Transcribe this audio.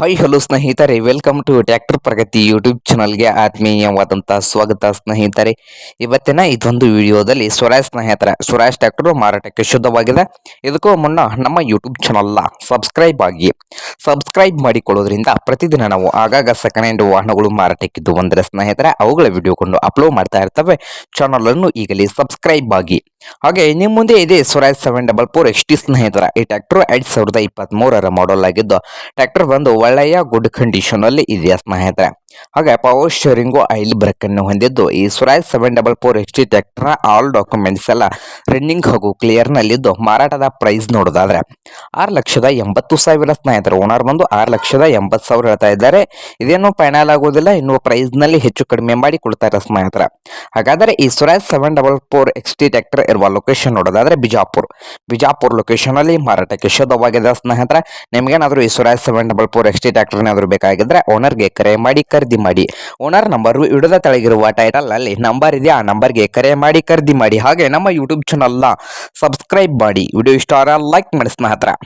Hi hello ಸ್ನೇಹಿತರೆ. Welcome to tractor Pragati YouTube ಚಾನಲ್ಗೆ ಆತ್ಮೀಯವಾದಂಥ ಸ್ವಾಗತ, ಸ್ನೇಹಿತರೆ. ಇವತ್ತಿನ ಇದೊಂದು ವಿಡಿಯೋದಲ್ಲಿ ಸ್ವರಾಜ್ ಸ್ನೇಹಿತರ. ಸ್ವರಾಜ್ ಟ್ರ್ಯಾಕ್ಟರ್ ಮಾರಾಟಕ್ಕೆ ಶುದ್ಧವಾಗಿದೆ. ಇದಕ್ಕೂ ಮುನ್ನ ನಮ್ಮ ಯೂಟ್ಯೂಬ್ ಚಾನಲ್ನ ಸಬ್ಸ್ಕ್ರೈಬ್ ಆಗಿ ಸಬ್ಸ್ಕ್ರೈಬ್ ಮಾಡಿಕೊಳ್ಳೋದ್ರಿಂದ ಪ್ರತಿದಿನ ನಾವು ಆಗಾಗ ಸೆಕೆಂಡ್ ಹ್ಯಾಂಡ್ ವಾಹನಗಳು ಮಾರಾಟಕ್ಕಿದ್ದು ಒಂದರ ಸ್ನೇಹಿತರೆ, ಅವುಗಳ ವಿಡಿಯೋಕೊಂಡು ಅಪ್ಲೋಡ್ ಮಾಡ್ತಾ ಇರ್ತವೆ. ಚಾನಲನ್ನು ಈಗಲೇ ಸಬ್ಸ್ಕ್ರೈಬ್ ಆಗಿ. ಹಾಗೆ ನಿಮ್ಮ ಮುಂದೆ ಇದೆ ಸ್ವರಾಜ್ ಸೆವೆನ್ ಡಬಲ್ ಫೋರ್ ಎಷ್ಟಿ ಸ್ನೇಹಿತರ, ಈ ಟ್ರ್ಯಾಕ್ಟರ್ ಎರಡ್ ಸಾವಿರದ ಇಪ್ಪತ್ತ್ ಮೂರರ ಮಾಡಲ್ ಆಗಿದ್ದು ಟ್ರ್ಯಾಕ್ಟರ್ ಬಂದು ಒಳ್ಳೆಯ ಗುಡ್ ಕಂಡೀಷನ್ ಅಲ್ಲಿ ಇದೆಯಾ ಸ್ನೇಹಿತರೆ? ಹಾಗೆ ಪವರ್ ಸ್ಟೇರಿಂಗು ಐಲ್ ಬ್ರೇಕ್ ಅನ್ನು ಹೊಂದಿದ್ದು. ಈ Swaraj seven double four H D tractor all documents ಎಲ್ಲ ರನ್ನಿಂಗ್ ಹಾಗೂ ಕ್ಲಿಯರ್ ನಲ್ಲಿದ್ದು. ಮಾರಾಟದ ಪ್ರೈಸ್ ನೋಡೋದಾದ್ರೆ ಆರು ಲಕ್ಷದ ಎಂಬತ್ತು ಸಾವಿರ ಸ್ನೇಹಿತರು. ಓನರ್ ಬಂದು ಆರು ಲಕ್ಷದ ಎಂಬತ್ತು ಸಾವಿರ ಹೇಳ್ತಾ ಇದ್ದಾರೆ. ಇದೇನು ಫೈನಲ್ ಆಗೋದಿಲ್ಲ, ಇನ್ನು ಪ್ರೈಸ್ನಲ್ಲಿ ಹೆಚ್ಚು ಕಡಿಮೆ ಮಾಡಿ ಕೊಡ್ತಾರೆ ಸ್ನೇಹಿತರ. ಹಾಗಾದರೆ ಈ Swaraj seven double four X T tractor ಇರುವ ಲೊಕೇಶನ್ ನೋಡೋದಾದ್ರೆ ಬಿಜಾಪುರ್. ಬಿಜಾಪುರ್ ಲೊಕೇಶನ್ ಅಲ್ಲಿ ಮಾರಾಟಕ್ಕೆ ಶುದ್ಧವಾಗಿದೆ ಸ್ನೇಹಿತರ. ನಿಮಗೇನಾದರೂ ಈ Swaraj seven double four X T tractor ಏನಾದರೂ ಬೇಕಾಗಿದ್ರೆ ಓನರ್ಗೆ ಕರೆ ಮಾಡಿ ಖರೀದಿ ಮಾಡಿ. ಓನರ್ ನಂಬರ್ ಹಿಡಿದ ತೆಳಗಿರುವ ಟೈಟಲ್ ಅಲ್ಲಿ ನಂಬರ್ ಇದೆ. ಆ ನಂಬರ್ಗೆ ಕರೆ ಮಾಡಿ, ಖರೀದಿ ಮಾಡಿ. ಹಾಗೆ ನಮ್ಮ ಯೂಟ್ಯೂಬ್ ಚಾನಲ್ನ ಸಬ್ಸ್ಕ್ರೈಬ್ ಮಾಡಿ. ವಿಡಿಯೋ ಇಷ್ಟ ಲೈಕ್ ಮಾಡಿ ಸ್ನೇಹಿತರೆ